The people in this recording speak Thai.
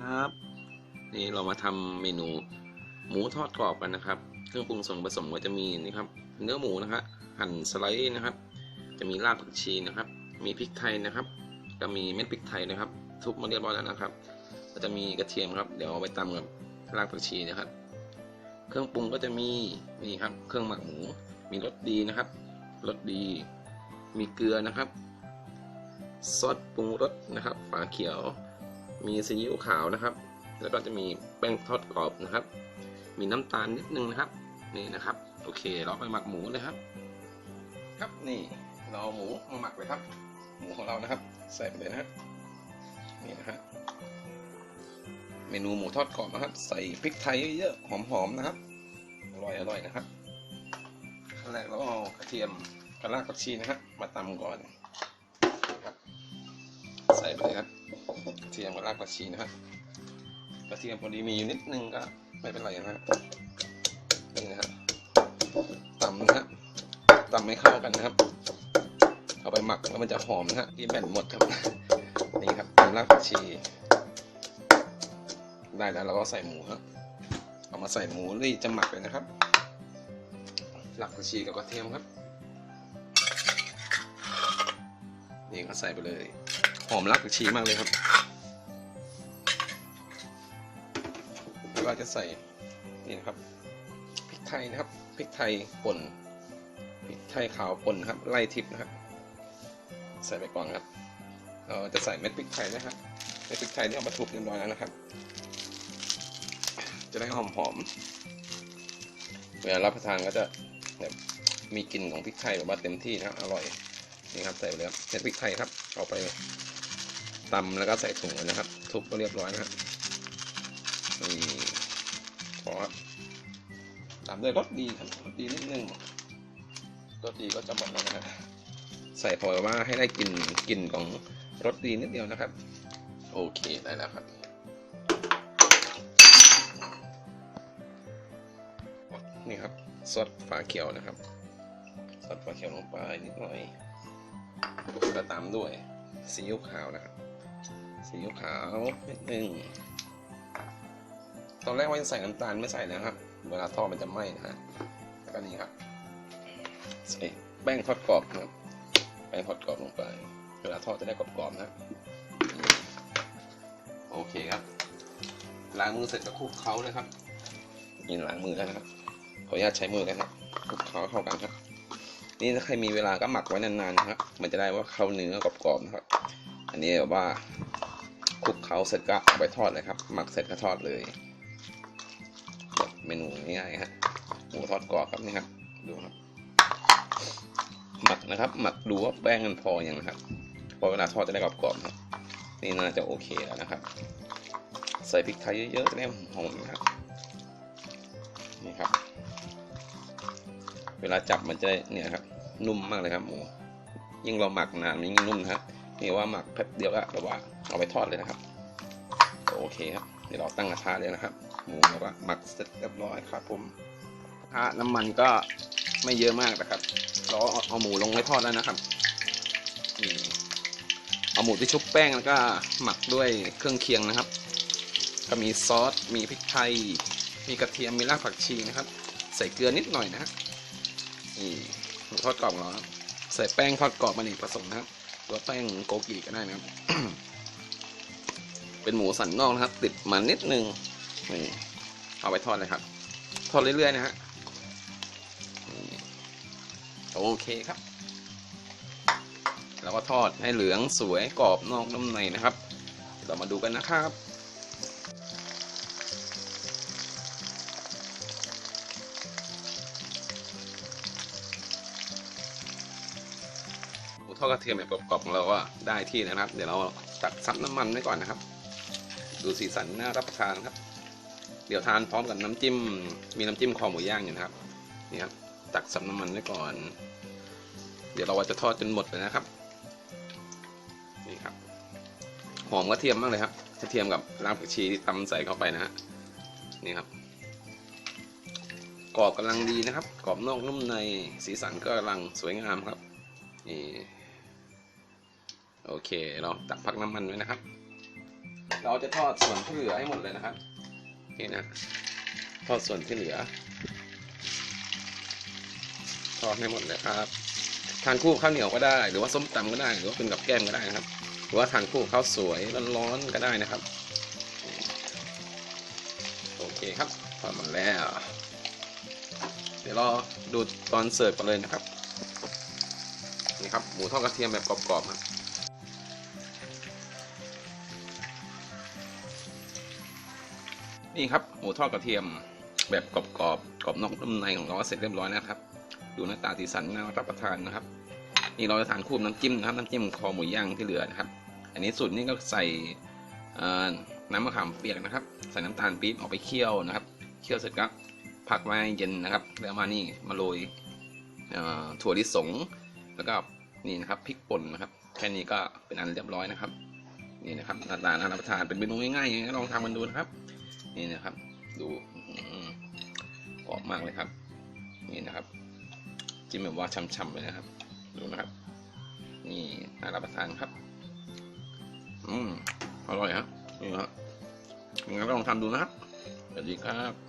ครับ นี่เรามาทำเมนูหมูทอดกรอบกันนะครับ เครื่องปรุงส่วนผสมก็จะมีนี่ครับ เนื้อหมูนะครับหั่นสไลด์นะครับ จะมีรากผักชีนะครับ มีพริกไทยนะครับ ก็มีเม็ดพริกไทยนะครับ ทุบมาเรียบร้อยแล้วนะครับ ก็จะมีกระเทียมครับ เดี๋ยวเอาไปตำกับรากผักชีนะครับ เครื่องปรุงก็จะมีนี่ครับ เครื่องหมักหมู มีรสดีนะครับรสดี มีเกลือนะครับ ซอสปรุงรสนะครับ ฝาเขียว มีซีอิ๊วขาวนะครับ แล้วก็จะมีแป้งทอดกรอบนะครับ มีน้ำตาลนิดนึงนะครับ นี่นะครับ โอเค เราไปหมักหมูเลยครับ ครับนี่เราเอาหมูมาหมักเลยครับ หมูของเรานะครับ ใส่ไปเลยนะครับนี่นะฮะเมนูหมูทอดกรอบนะครับ ใส่พริกไทยเยอะๆหอมๆนะครับอร่อยอร่อยนะครับขั้นแรกเราเอากระเทียมกระรากผักชีนะครับมาตำก่อนครับใส่ไปเลยครับ กระเทียมกับรากผักชีนะครับกระเทียมพอดีมีอยู่นิดนึงก็ไม่เป็นไรนะครับนี่นะครับตำนะครับตำให้เข้ากันนะครับ เอาไปหมักแล้วมันจะหอมนะฮะที่แบ่นหมดครับนี่ครับตำรากผักชี ได้แล้วเราก็ใส่หมูครับเอามาใส่หมูนี่จะหมักเลยนะครับรากผักชีกับกระเทียมครับ นี่ก็ใส่ไปเลย หอมรากผักชีมากเลยครับวก็จะใส่นี่นะครับพริกไทยนะครับพริกไทยป่นพริกไทยขาวป่นครับไล่ทิพนะครับใส่ไปก่อนครับเราจะใส่เม็ดพริกไทยนะครับเม็ดพริกไทยที่เอามาทุบเรียบร้อยแล้วนะครับ จะได้หอมหอมเวลารับประทานก็จะแบบมีกลิ่นของพริกไทยแบบว่าเต็มที่นะครับอร่อยนี่ครับใส่ไปเลยครับเม็ดพริกไทยครับเอาไป ตำแล้วก็ใส่ถุงนะครับ ทุบก็เรียบร้อยนะครับนี่พอครับตามด้วยรสดีครับรสดีนิดนึงรสดีก็จะหมดแล้วนะครับใส่พอว่าให้ได้กลิ่นกลิ่นของรสดีนิดเดียวนะครับ โอเคได้แล้วครับนี่ครับซอสฝาเขียวนะครับซอสฝาเขียวลงไปนิดหน่อยแล้วตามด้วยซีอิ๊วขาวนะครับ ซีอิ๊วขาวนิดนึงตอนแรกว่าจะใส่น้ำตาลไม่ใส่นะครับ เวลาทอดมันจะไหม้นะฮะแล้วก็นี่ครับใส่แป้งทอดกรอบนะครับแป้งทอดกรอบลงไป เวลาทอดจะได้กรอบๆนะครับโอเคครับล้างมือเสร็จก็คลุกเคล้าเลยครับนี่ล้างมือแล้วนะครับขออนุญาตใช้มือนะครับคลุกเคล้าเข้ากันครับ นี่ถ้าใครมีเวลาก็หมักไว้นานๆนะครับ มันจะได้ว่าเข้าเนื้อกรอบๆนะครับ อันนี้แบบว่า เคล้าเสร็จก็เอาไปทอดเลยครับ หมักเสร็จก็ทอดเลยแบบเมนูง่ายๆฮะหมูทอดกรอบครับนี่ครับดูครับ หมักนะครับ หมักดูว่าแป้งมันพออย่างนะครับพอเวลาทอดจะได้กรอบๆครับนี่น่าจะโอเคแล้วนะครับ ใส่พริกไทยเยอะๆจะได้หอมนะครับนี่ครับ เวลาจับมันจะเนี่ยครับ นุ่มมากเลยครับหมูยิ่งเราหมักนานมันยิ่งนุ่มนะครับนี่ว่าหมักแป๊บเดียวก็แบบว่าเอาไปทอดเลยนะครับ โอเคครับ เดี๋ยวเราตั้งกระทะเลยนะครับ หมูแล้วก็หมักเสร็จเรียบร้อยครับผมกระทะน้ำมันก็ไม่เยอะมากนะครับ เราเอาหมูลงไว้ทอดแล้วนะครับเอาหมูที่ชุบแป้งแล้วก็หมักด้วยเครื่องเคียงนะครับ ก็มีซอส มีพริกไทย มีกระเทียม มีรากผักชีนะครับ ใส่เกลือนิดหน่อยนะฮะนี่หมูทอดกรอบของเราครับใส่แป้งทอดกรอบมาหนึ่งผสมนะครับ ตัวแป้งโกกิก็ได้นะครับ เป็นหมูสันนอกนะครับ ติดมันนิดนึงนี่เอาไปทอดเลยครับ ทอดเรื่อยๆนะฮะโอเคครับ แล้วก็ทอดให้เหลืองสวยกรอบนอกนุ่มในนะครับ เรามาดูกันนะครับหมูทอดกระเทียมแบบกรอบๆของเราก็ได้ที่นะครับ เดี๋ยวเราตักซับน้ำมันไว้ก่อนนะครับ ดูสีสันน่ารับประทานครับ เดี๋ยวทานพร้อมกับน้ำจิ้ม มีน้ำจิ้มคอหมูย่างอยู่นะครับ นี่ครับ ตักซับน้ำมันไว้ก่อน เดี๋ยวเราจะทอดจนหมดเลยนะครับ นี่ครับ หอมกระเทียมมากเลยครับ กระเทียมกับรากผักชีที่ตำใส่เข้าไปนะฮะ นี่ครับ กรอบกำลังดีนะครับ กรอบนอกนุ่มใน สีสันก็กำลังสวยงามครับ นี่ โอเค เราตักพักน้ำมันไว้นะครับ เราจะทอดส่วนที่เหลือให้หมดเลยนะครับโอเคนะทอดส่วนที่เหลือทอดให้หมดเลยครับทานคู่ข้าวเหนียวก็ได้ หรือว่าส้มตำก็ได้ หรือว่าเป็นกับแกล้มก็ได้นะครับ หรือว่าทานคู่ข้าวสวยร้อนๆก็ได้นะครับ โอเคครับทอดหมดแล้ว เดี๋ยวรอดูตอนเสิร์ฟกันเลยนะครับนี่ครับหมูทอดกระเทียมแบบกรอบๆครับ นี่ครับหมูทอดกระเทียมแบบกรอบๆกรอบนอกนุ่มในของเราเสร็จเรียบร้อยแล้วนะครับดูหน้าตาสีสันน่ารับประทานนะครับ นี่เราจะทานคู่น้ำจิ้มนะครับน้ำจิ้มคอหมูย่างที่เหลือนะครับ อันนี้สูตรนี้ก็ใส่น้ำมะขามเปียกนะครับ ใส่น้ำตาลปี๊บออกไปเคี่ยวนะครับเคี่ยวเสร็จก็พักไว้เย็นนะครับ แล้วมานี่มาโรยถั่วลิสง แล้วก็นี่นะครับพริกป่นนะครับ แค่นี้ก็เป็นอันเรียบร้อยนะครับ นี่นะครับหน้าตาน่ารับประทานเป็นเมนูง่ายๆอย่างนี้ลองทำกันดูนะครับ นี่นะครับ ดูหอกรอบมากเลยครับ นี่นะครับจิ้มแบบว่าช่ำๆเลยนะครับ ดูนะครับ นี่น่ารับประทานครับ อืมอร่อยครับนี่ครับงั้นลองทำดูนะครับสวัสดีครับ